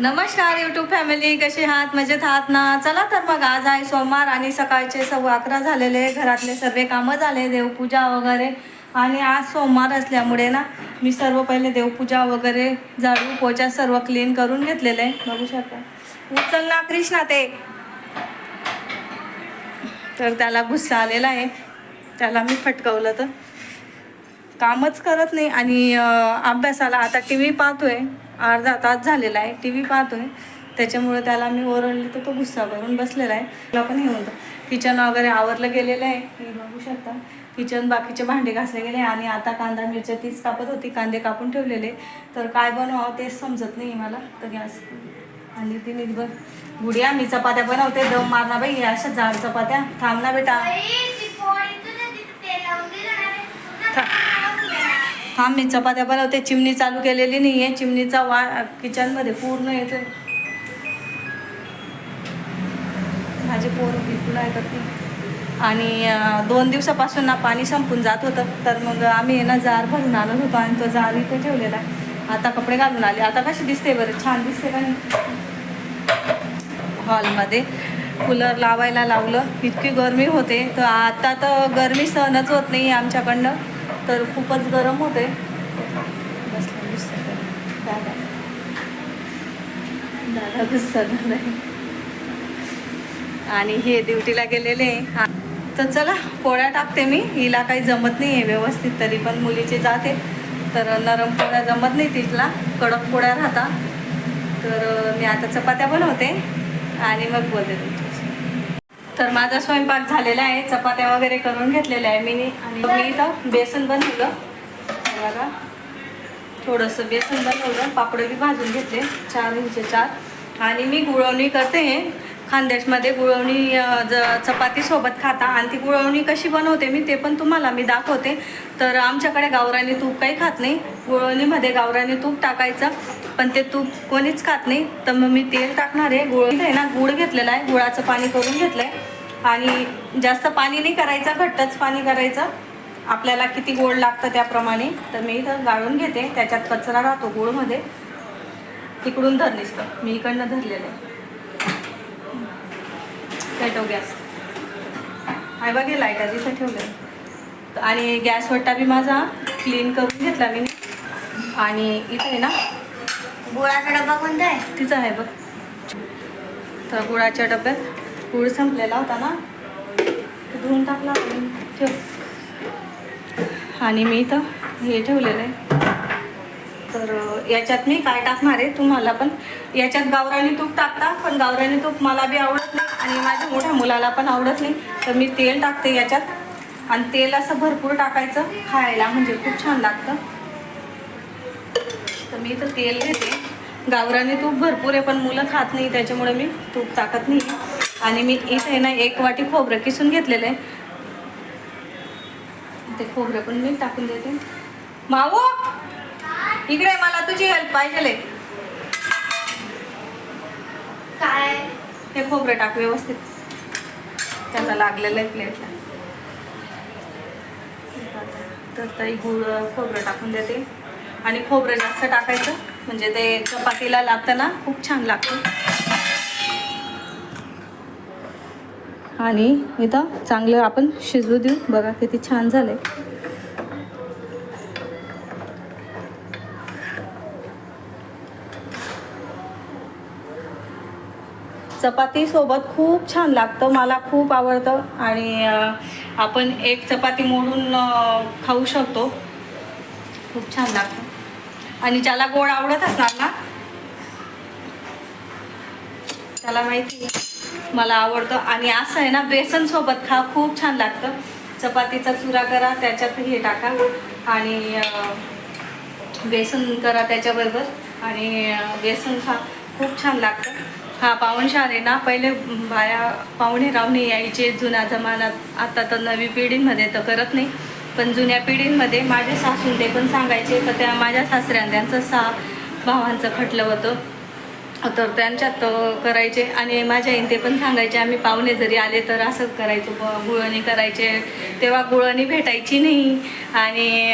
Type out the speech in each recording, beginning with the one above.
नमस्कार YouTube family कशी आहात? मजेत आहात ना? चला तर मग आज आहे सोमवार आणि सकाळचे सव्वा अकरा झालेले. घरातले सर्व कामं झाले देवपूजा वगैरे. आणि आज सोमवार असल्यामुळे ना मी सर्व पहिले देवपूजा वगैरे झाडू पोचा सर्व क्लीन करून घेतलेलं. आहे बघू शकता. उचल ना कृष्णा ते. तर त्याला गुस्सा आलेला आहे. त्याला मी फटकवलं तर. कामच करत नाही आणि अभ्यासाला आता टी व्ही पाहतोय. अर्धा तास झालेला आहे. टी व्ही पाहतोय. त्याच्यामुळे त्याला मी ओरडली तर तो गुस्सा करून बसलेला आहे. त्याला पण हे होतं. किचन वगैरे आवरलं गेलेलं आहे. हे बघू शकता. किचन बाकीचे भांडे घासले गेले आणि आता कांदा मिरच्या तीच कापत होती. कांदे कापून ठेवलेले. तर काय बनवावं तेच समजत नाही मला. तर गॅस आणि तिने बघ गुडिया मी चपात्या बनवते. दम मारना बाई. या अशा जाड चपात्या. थांब ना बेटा. हां मी चपात्या बनवते. चिमणी चालू केलेली नाही आहे चिमणीचा वा किचनमध्ये पूर्ण येतो माझी पोर बिलकुल आहे करते आणि दोन दिवसापासून ना पाणी संपून जात होतं. तर मग आम्ही ना जार भरून आणत होतो आणि तो जार इथे ठेवलेला आहे. आता कपडे घालून आले. आता कशी दिसते बरं? छान दिसते का हॉलमध्ये कूलर लावायला लावलं. इतकी गरमी होते. तर आता तर गरमी सहनच होत नाही आमच्याकडनं. तर खूपच गरम होते. बसलं गुस्सा दादा. दादा गुस्सा झालाय आणि हे ड्युटीला गेलेले. हां. तर चला पोळ्या टाकते मी. हिला काही जमत नाही आहे व्यवस्थित तरी पण मुलीचे जाते. तर नरम पोळ्या जमत नाही तिथला कडक पोळ्या राहता. तर मी आता चपात्या बनवते. आणि मग बोलते. तर माझा स्वयंपाक झालेला आहे चपात्या वगैरे करून घेतलेल्या आहे मी आणि मी इथं बेसन बनवलं. बघा. थोडंसं बेसन बनवलं पापडं बी भाजून घेतले चार इंचे चार. आणि मी गुळवणी करते. खानदेशमध्ये गुळवणी ज चपातीसोबत खाता. आणि ती गुळवणी कशी बनवते मी ते पण तुम्हाला मी दाखवते. तर आमच्याकडे गावरानी तूप काही खात नाही. गुळवणीमध्ये गावरानी तूप टाकायचं पण ते तूप कोणीच खात नाही. तर मग मी तेल टाकणार आहे. गुळ आहे ना गुळ घेतलेला आहे. गुळाचं पाणी करून घेतलं आहे आणि जास्त पाणी नाही करायचं घट्टच पाणी करायचं. आपल्याला किती गोड लागतं त्याप्रमाणे. तर मी इथं गाळून घेते. त्याच्यात कचरा राहतो गुळमध्ये. तिकडून धर निसतं. मी इकडनं धरलेलं आहे. पेटो गॅस हाय बघे लाईटर इथं ठेवलं आणि गॅस वट्टा बी माझा क्लीन करून घेतला मी. आणि इथे आहे ना गुळाचा डब्बा कोणता आहे? तिचं आहे बघ. तर गुळाच्या डब्यात गूळ संपलेला होता ना तो धुवून टाकला आणि ठेव. आणि मी इथं हे ठेवलेलं आहे. तर याच्यात मी काय टाकणार आहे तुम्हाला पण. याच्यात गावरानी तूप टाकता पण गावरानी तूप मला बी आवडत नाही आणि माझ्या मोठ्या मुलाला पण आवडत नाही. तर मी तेल टाकते याच्यात. आणि तेल असं भरपूर टाकायचं खायला म्हणजे खूप छान लागतं. तर मी इथं तेल घेते. गावरानी तूप भरपूर आहे पण मुलं खात नाही त्याच्यामुळे मी तूप टाकत नाही आणि मी इथे ना एक वाटी खोबरं किसून घेतलेलं आहे. ते खोबरं पण मी टाकून देते. मावो इकडे मला तुझी हेल्प पाहिजे काय? हे खोबरं टाक व्यवस्थित. त्याला लागलेलं आहे प्लेटला तर ताई गुळ खोबरं टाकून देते. आणि खोबरं जास्त टाकायचं म्हणजे ते चपातीला लागतं ना खूप छान लागतं. आणि इथं चांगलं आपण शिजवू देऊ. बघा किती छान झालंय. चपाती सोबत खूप छान लागतं मला खूप आवडतं. आणि आपण एक चपाती मोडून खाऊ शकतो. खूप छान लागतं. आणि ज्याला गोड आवडत असणार ना त्याला माहिती आहे. मला आवडतं. आणि असं आहे ना बेसन सोबत खा खूप छान लागतं. चपातीचा चुरा करा त्याच्यात हे टाका. आणि बेसन करा त्याच्याबरोबर. आणि बेसन खा खूप छान लागतं. हा पाहुणशार आहे ना पहिले बाया पाहुणे रावणे यायचे. जुन्या जमान्यात आता तर नवी पिढीमध्ये तर करत नाही. पण जुन्या पिढींमध्ये माझे सासून ते पण सांगायचे. तर त्या माझ्या सासऱ्यां त्यांचं सहा भावांचं खटलं होतं. तर त्यांच्यात करायचे. आणि माझ्या आईन ते पण सांगायचे आम्ही पाहुणे जरी आले तर असंच करायचो गुळणी करायचे. तेव्हा गुळणी भेटायची नाही. आणि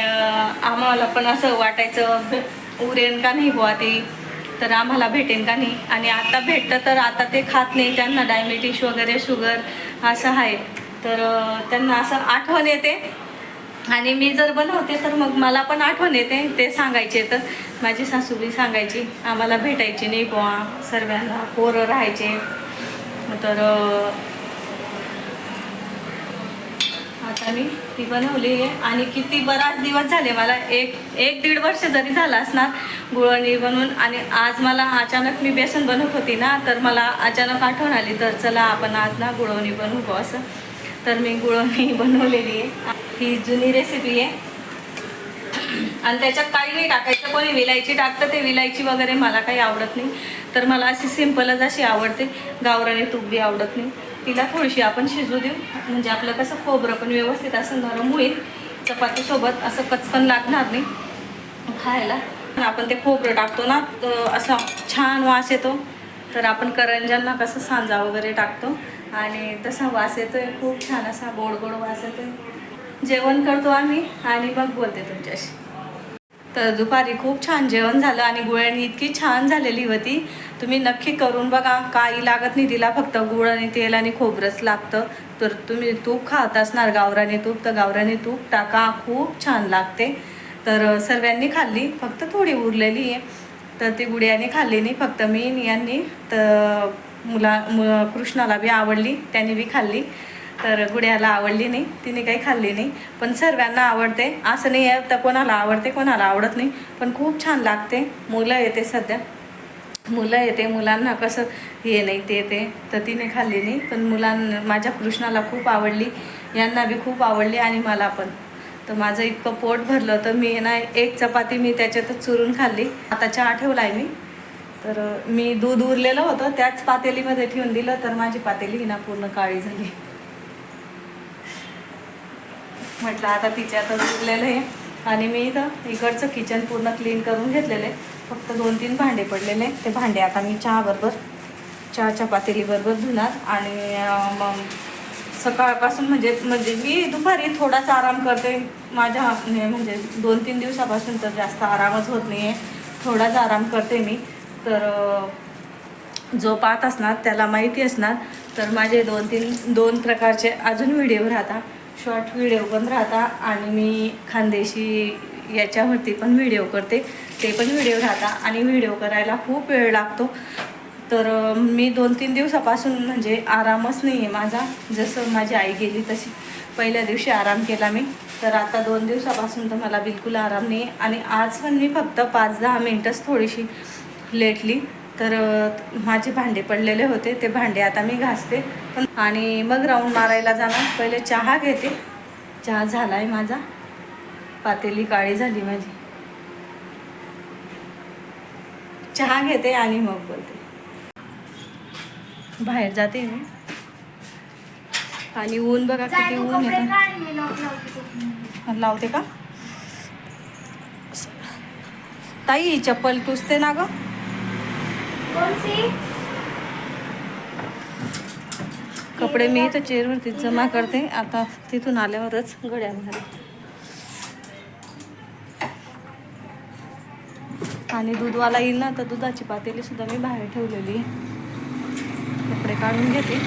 आम्हाला पण असं वाटायचं उरेन का नाही बुवा ती? तर आम्हाला भेटेन का नाही? आणि आता भेटतं तर आता ते खात नाही त्यांना डायबिटीस वगैरे शुगर असं आहे. तर त्यांना असं आठवण येते. आणि मी जर बनवते तर मग मला पण आठवण येते ते सांगायचे तर. माझी सासूबी सांगायची आम्हाला भेटायची नाही बुवा सर्वांना पोरं राहायचे. तर आता मी ती बनवली आहे. आणि किती बराच दिवस झाले मला एक एक दीड वर्ष जरी झालं असणार गुळवणी बनवून आणि आज मला अचानक मी बेसन बनवत होती ना तर मला अचानक आठवण आली तर चला आपण आज ना गुळवणी बनवू बुवा असं. तर मी गुळवणी बनवलेली आहे. ही जुनी रेसिपी आहे. आणि त्याच्यात काही नाही टाकायचं. कोणी विलायची टाकतं ते विलायची वगैरे मला काही आवडत नाही. तर मला अशी सिम्पलच अशी आवडते. गावराने तूप बी आवडत नाही. तिला थोडीशी आपण शिजू देऊ. म्हणजे आपलं कसं खोबरं पण व्यवस्थित असं नरम होईल. चपातीसोबत असं कचकन लागणार नाही. खायला. आपण ते खोबरं टाकतो ना तर असा छान वास येतो. तर आपण करंजांना कसं सांजा वगैरे टाकतो. आणि तसा वास येतोय. खूप छान असा गोड गोड वास येतोय. जेवण करतो आम्ही आणि मग बोलते तुमच्याशी. तर दुपारी खूप छान जेवण झालं आणि गुळणी इतकी छान झालेली होती. तुम्ही नक्की करून बघा काही लागत नाही तिला फक्त गुळ आणि तेल आणि खोबरंच लागतं. तर तुम्ही तूप खात असणार गावराने तूप तर गावराने तूप टाका खूप छान लागते. तर सर्वांनी खाल्ली फक्त थोडी उरलेली आहे. तर ती गुड्याने खाल्ली नाही फक्त मी यांनी. तर मुला मु कृष्णाला बी आवडली त्याने बी खाल्ली. तर गुड्याला आवडली नाही तिने काही खाल्ली नाही. पण सर्वांना आवडते. असं नाही आहे तर कोणाला आवडते कोणाला आवडत नाही. पण खूप छान लागते. मुलं येते सध्या. मुलं येते मुलांना कसं हे नाही ते ते. तर तिने खाल्ली नाही. पण मुलांना माझ्या कृष्णाला खूप आवडली. यांना बी खूप आवडली आणि मला पण. तर माझं इतकं पोट भरलं तर मी ना एक चपाती मी त्याच्यातच चुरून खाल्ली. आता चहा ठेवला आहे मी. तर मी दूध उरलेलं होतं त्याच पातेलीमध्ये ठेवून दिलं तर माझी पातेली ही ना पूर्ण काळी झाली. म्हटलं आता तिच्यातच उरलेलं आहे. आणि मी इथं इकडचं किचन पूर्ण क्लीन करून घेतलेलं आहे. फक्त दोन तीन भांडे पडलेले ते भांडे आता मी चहाबरोबर चहाच्या पातेलीबरोबर धुणार. आणि मग सकाळपासून म्हणजे म्हणजे मी दुपारी थोडाच आराम करते. माझ्या म्हणजे दोन तीन दिवसापासून तर जास्त आरामच होत नाही आहे थोडाच आराम करते मी. तर जो पाहत असणार त्याला माहिती असणार. तर माझे दोन तीन दोन प्रकारचे अजून व्हिडिओ राहतात. शॉर्ट व्हिडिओ पण राहतात आणि मी खानदेशी याच्यावरती पण व्हिडिओ करते. ते पण व्हिडिओ राहतात आणि व्हिडिओ करायला खूप वेळ लागतो. तर मी दोन तीन दिवसापासून म्हणजे आरामच नाही आहे माझा. जसं माझी आई गेली तशी. पहिल्या दिवशी आराम केला मी. तर आता दोन दिवसापासून तर मला बिलकुल आराम नाही आणि आज पण मी फक्त पाच दहा मिनटंच थोडीशी लेटली. तर माझे भांडे पडलेले होते ते भांडे आता मी घासते. पण आणि मग राऊंड मारायला जाणार. पहिले चहा घेते. चहा झाला आहे माझा. पातेली काळी झाली माझी. चहा घेते आणि मग बोलते. बाहेर जाते मी. आणि ऊन बघा किती ऊन येतं. लावते का? ताई चप्पल टुचते ना ग? कपडे मी इथं चेअरवरती जमा करते. आता तिथून आल्यावरच घड्या घालते आणि दूधवाला येईल ना तर दुधाची पातेली सुद्धा मी बाहेर ठेवलेली. कपडे काढून घेते.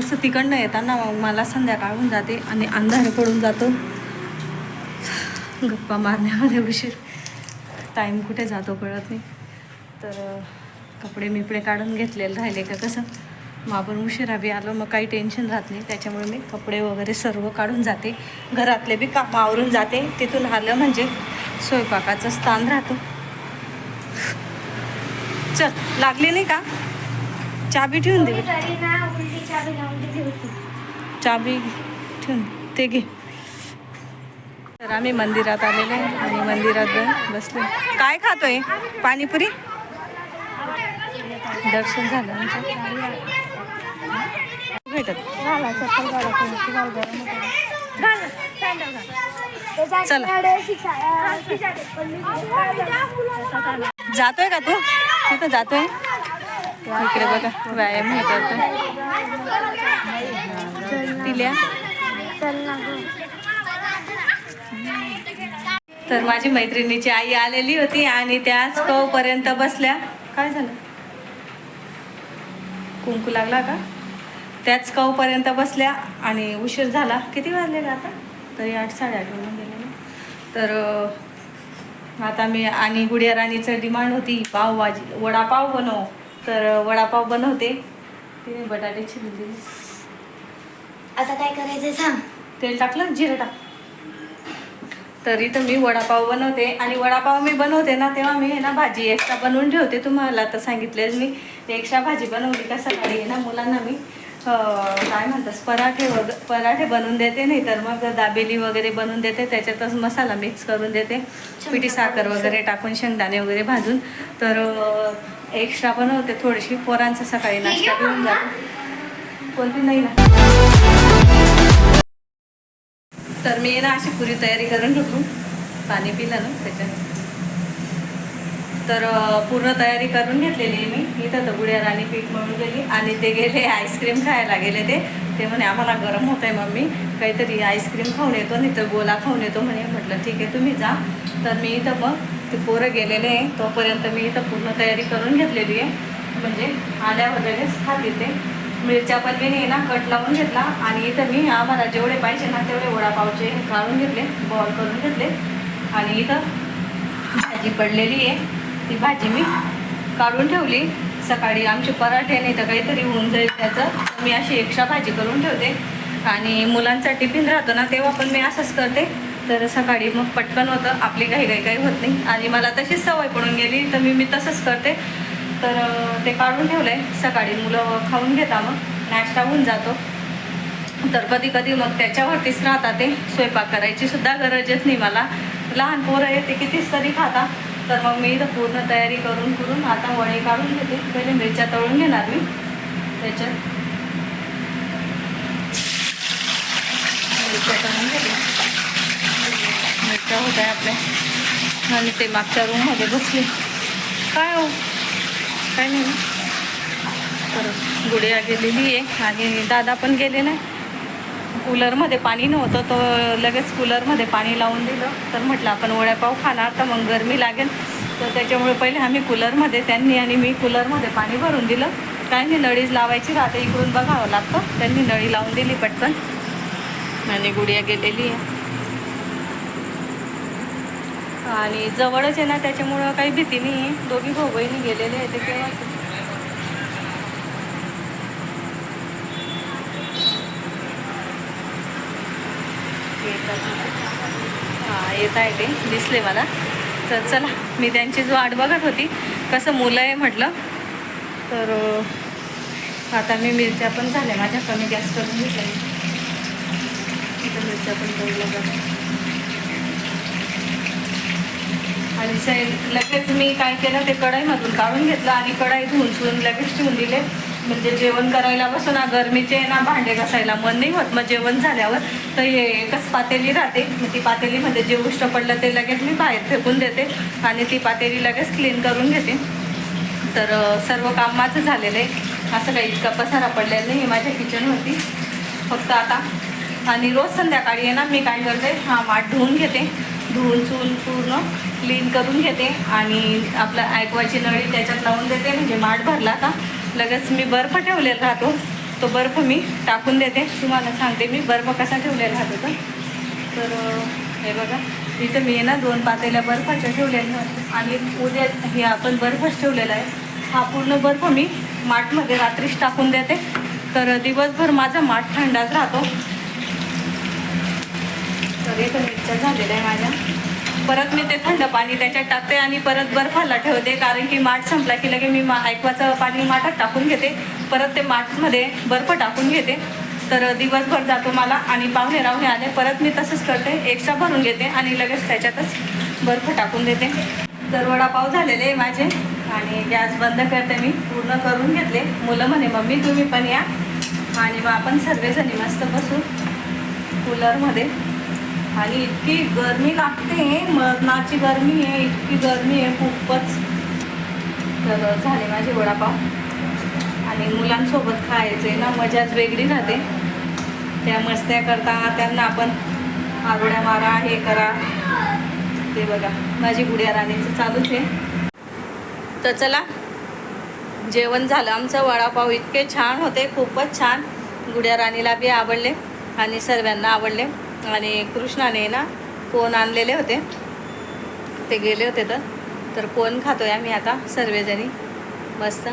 कसं तिकडनं येताना मला संध्याकाळ होऊन जाते आणि अंधार पडून जातो. गप्पा मारण्यामध्ये उशीर. टाईम कुठे जातो कळत नाही. तर कपडे मिपडे काढून घेतलेले राहिले का कसं? मग आपण उशिरा बी आलो मग काही टेन्शन राहत नाही. त्याच्यामुळे मी कपडे वगैरे सर्व काढून जाते. घरातले बी कामं आवरून जाते. तिथून आलं म्हणजे स्वयंपाकाचं स्थान राहतो. चल लागली नाही का? चाबी ठेवून दे. कोणीतरी ना उलटी चाबी ठेवून ते घे. तर आम्ही मंदिरात आलेलो आणि मंदिरात बसलो. काय खातोय? पाणीपुरी? दर्शन झालं आमचं. भेटत. चला. जातोय का तू? तिथं जातोय? इकडे बघा व्यायाम हे करतो तिल्या? चल तर माझी मैत्रिणीची आई आलेली होती आणि त्याच पर्यंत बसल्या. काय झालं? कुंकू लागला का? त्याच पर्यंत बसल्या आणि उशीर झाला. किती वाजलेला आता? तरी आठ साडेआठ म्हणून गेले तर आता मी आणि गुडिया राणीचं डिमांड होती पावभाजी वडापाव बनव. तर वडापाव बनवते. तिने बटाटे दिले. आता काय करायचं सांग. तेल टाकलं जिरं टाक. तर इथं मी वडापाव बनवते. आणि वडापाव मी बनवते ना तेव्हा मी ना भाजी एक्स्ट्रा बनवून ठेवते. तुम्हाला तर सांगितलेच मी. एक्स्ट्रा भाजी बनवली का सकाळी आहे ना मुलांना मी काय म्हणतात पराठे वग पराठे बनवून देते. नाही तर मग दाबेली वगैरे बनवून देते. त्याच्यातच मसाला मिक्स करून देते. पिठी साखर वगैरे. टाकून शेंगदाणे वगैरे भाजून. तर एक्स्ट्रा बनवते थोडीशी पोरांचा सकाळी नाश्ता घेऊन जातो. कोणती नाही ना. तर मी ना अशी पुरी तयारी करून ठेवतो. पाणी पिलं ना त्याच्यात. तर पूर्ण तयारी करून घेतलेली आहे मी. इथं तर गुड्या राणी पीठ म्हणून गेली आणि ते गेले आईस्क्रीम खायला गेले ते. ते म्हणे आम्हाला गरम होत आहे मम्मी. काहीतरी आईस्क्रीम खाऊन येतो नाही तर गोला खाऊन येतो. म्हणे म्हटलं ठीक आहे तुम्ही जा. तर मी इथं मग ते पोरं गेलेले आहे तोपर्यंत मी इथं पूर्ण तयारी करून घेतलेली आहे. म्हणजे आल्यावर लगेच खाते ते मिरच्या पण मी ना कट लावून घेतला आणि इथं मी आम्हाला जेवढे पाहिजे ना तेवढे वडापावचे काढून घेतले बॉल करून घेतले. आणि इथं भाजी पडलेली आहे. ती भाजी मी काढून ठेवली. सकाळी आमचे पराठे नाही तर काहीतरी होऊन जाईल त्याचं. मी अशी एक्स्ट्रा भाजी करून ठेवते. आणि मुलांचा टिफिन राहतो ना तेव्हा पण मी असंच करते. तर सकाळी मग पटकन होतं. आपली काही काही काही होत नाही. आणि मला तशीच सवय पडून गेली. तर मी मी तसंच करते. तर ते काढून ठेवलं आहे सकाळी मुलं खाऊन घेता मग. नाश्ता होऊन जातो. तर कधी कधी मग त्याच्यावरतीच राहतात ते. स्वयंपाक करायची सुद्धा गरजच नाही मला. लहान पोरं आहे ते कितीच तरी खाता. तर मग मी इथं पूर्ण तयारी करून करून आता वडे काढून घेते. पहिले मिरच्या तळून घेणार मी. त्याच्यात मिरच्या तळून घेते. मिरच्या होत आहे आपल्या? आणि ते मागच्या रूममध्ये बसले. काय हो? काय नाही. तर गुडिया गेलेली आहे आणि दादा पण गेले नाही. कूलरमध्ये पाणी नव्हतं तो लगेच कूलरमध्ये पाणी लावून दिलं. तर म्हटलं आपण वड्यापाव खाणार तर मग गरमी लागेल. तर त्याच्यामुळे पहिले आम्ही कूलरमध्ये त्यांनी आणि मी कूलरमध्ये पाणी भरून दिलं. काय नाही नळीच लावायची राहते इकडून बघावं लागतं. त्यांनी नळी लावून दिली पटकन. आणि गुडिया गेलेली आहे. आणि जवळच आहे ना त्याच्यामुळं काही भीती नाही आहे दोघी भाऊ बहिणी गेलेले आहेत ते हां येत आहे ते. दिसले मला. तर चला मी त्यांची जो वाट बघत होती. कसं मुलं आहे म्हटलं. तर आता मी मिरच्या पण झाल्या. माझ्या कमी गॅस करून घेतल्या. मिरच्या पण तळल्या आणि से लगेच मी काय केलं ते कढईमधून काढून घेतलं आणि कढई धुवून लगेच ठेवून दिले. म्हणजे जेवण करायला बसून ना गरमीचे ना भांडे घासायला मन नाही होत. मग जेवण झाल्यावर तर हे एकच पातेली राहते. मग ती पातेलीमध्ये जे उष्ट पडलं ते लगेच मी बाहेर फेकून देते आणि ती पातेली लगेच क्लीन करून घेते. तर सर्व काम माझं झालेलं आहे. असं काही इतका पसारा पडलेला नाही माझ्या किचनवरती फक्त आता आणि रोज संध्याकाळी आहे ना मी काय करते हा माठ धुवून घेते. धुवून चुवून पूर्ण क्लीन करून घेते आणि आपलं ॲक्वाची नळी त्याच्यात लावून देते. म्हणजे माठ भरला का लगेच मी बर्फ ठेवलेला राहतो. तो बर्फ मी टाकून देते. तुम्हाला सांगते मी बर्फ कसा ठेवलेला राहतो तर तर हे बघा. इथं मी आहे ना दोन पातेल्या बर्फाच्या ठेवलेल्या आणि उद्या हे आपण बर्फच ठेवलेला आहे. हा पूर्ण बर्फ मी माठमध्ये रात्रीच टाकून देते. तर दिवसभर माझा माठ थंडाच राहतो. तर इथं मिरच्या आहे माझ्या. परत मी ते थंड पाणी त्याच्यात टाकते आणि परत बर्फाला ठेवते कारण की माठ संपला की लगे मी मा ऐकवाचं पाणी माठात टाकून घेते. परत ते माठमध्ये बर्फ टाकून घेते. तर दिवसभर जातो मला आणि पाहुणे राहुणे आले परत मी तसंच करते एक्स्ट्रा भरून घेते आणि लगेच त्याच्यातच बर्फ टाकून देते. तर वडापाव झालेले आहे माझे आणि गॅस बंद करते मी पूर्ण करून घेतले. मुलं म्हणे मम्मी तुम्ही पण या. आणि मग आपण सर्वजणी मस्त बसू कूलरमध्ये आणि इतकी गरमी लागते मरणाची गरमी आहे इतकी गरमी आहे खूपच. तर झाले माझे वडापाव. आणि मुलांसोबत खायचे ना मजाच वेगळी राहते. त्या मस्त्या करता त्यांना आपण आरोड्या मारा हे करा. ते बघा माझी गुड्या राणीचं चालूच आहे. तर चला जेवण झालं. आमचं वडापाव इतके छान होते खूपच छान. गुड्या राणीला बी आवडले आणि सर्वांना आवडले. आणि कृष्णाने ना कोण आणलेले होते? ते गेले होते तर. तर कोण खातोय आम्ही आता सर्वजणी? मस्त.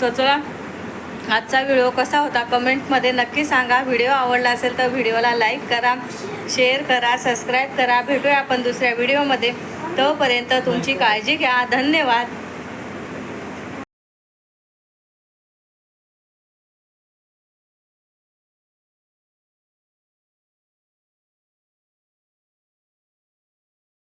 तर चला आजचा व्हिडिओ कसा होता कमेंटमध्ये नक्की सांगा. व्हिडिओ आवडला असेल तर व्हिडिओला लाईक करा शेअर करा सबस्क्राईब करा. भेटूया आपण दुसऱ्या व्हिडिओमध्ये. तोपर्यंत तुमची काळजी घ्या. धन्यवाद.